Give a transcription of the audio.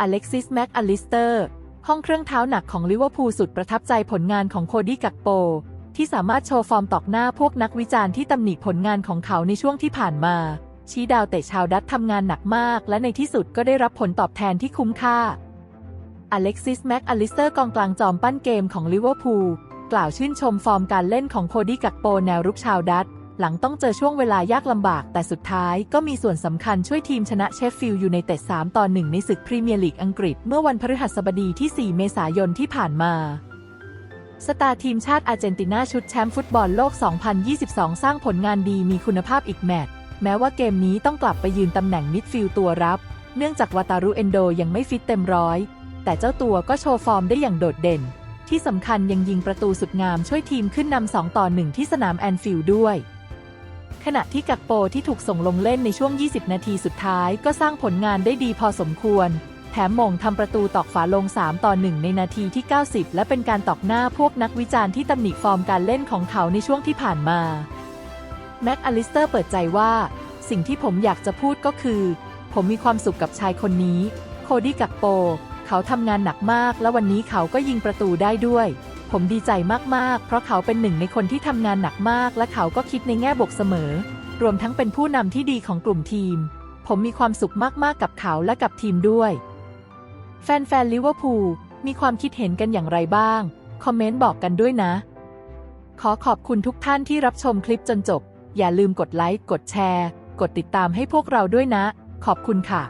อเล็กซิสแม็กอลิสเตอร์ ห้องเครื่องเท้าหนักของลิเวอร์พูลสุดประทับใจผลงานของโคดี้กักโป ที่สามารถโชว์ฟอร์มตอกหน้าพวกนักวิจารณ์ที่ตำหนิผลงานของเขาในช่วงที่ผ่านมา ชี้ดาวเตะชาวดัตทำงานหนักมาก และในที่สุดก็ได้รับผลตอบแทนที่คุ้มค่าอเล็กซิสแม็กอลิสเตอร์กองกลางจอมปั้นเกมของลิเวอร์พูลกล่าวชื่นชมฟอร์มการเล่นของโคดี้กักโปแนวรุกชาวดัต หลังต้องเจอช่วงเวลายากลำบาก แต่สุดท้ายก็มีส่วนสำคัญช่วยทีมชนะเชฟฟิลด์ยูไนเต็ด 3 ต่อ 1 ในศึกพรีเมียร์ลีกอังกฤษ เมื่อวันพฤหัสบดีที่ 4 เมษายนที่ผ่านมา สตาร์ทีมชาติอาร์เจนตินาชุดแชมป์ฟุตบอลโลก 2022 สร้างผลงานดีมีคุณภาพอีกแมตช์แม้ว่าเกมนี้ต้องกลับไปยืนตำแหน่งมิดฟิลด์ตัวรับ เนื่องจากวาตารุเอนโดยังไม่ฟิตเต็มร้อย แต่เจ้าตัวก็โชว์ฟอร์มได้อย่างโดดเด่น ที่สำคัญยังยิงประตูสุดงามช่วยทีมขึ้นนำ2ต่อ1ที่สนามแอนฟิลด์ด้วย ขณะที่กักโปที่ถูกส่งลงเล่นในช่วง 20 นาทีสุดท้ายก็สร้างผลงานได้ดีพอสมควร แถมมงทำประตูตอกฝาลง 3 ต่อ 1 ในนาทีที่ 90 และเป็นการตอกหน้าพวกนักวิจารณ์ที่ตำหนิฟอร์มการเล่นของเขาในช่วงที่ผ่านมาแม็กอลิสเตอร์เปิดใจว่า สิ่งที่ผมอยากจะพูดก็คือ ผมมีความสุขกับชายคนนี้ โคดี้กักโป เขาทำงานหนักมากและวันนี้เขาก็ยิงประตูได้ด้วย ผมดีใจมากๆ เพราะเขาเป็นหนึ่งในคนที่ทำงานหนักมาก และเขาก็คิดในแง่บวกเสมอ รวมทั้งเป็นผู้นำที่ดีของกลุ่มทีม ผมมีความสุขมากๆ กับเขาและกับทีมด้วย แฟนๆลิเวอร์พูลมีความคิดเห็นกันอย่างไรบ้าง คอมเมนต์บอกกันด้วยนะ ขอขอบคุณทุกท่านที่รับชมคลิปจนจบ อย่าลืมกดไลค์ กดแชร์ กดติดตามให้พวกเราด้วยนะ ขอบคุณค่ะ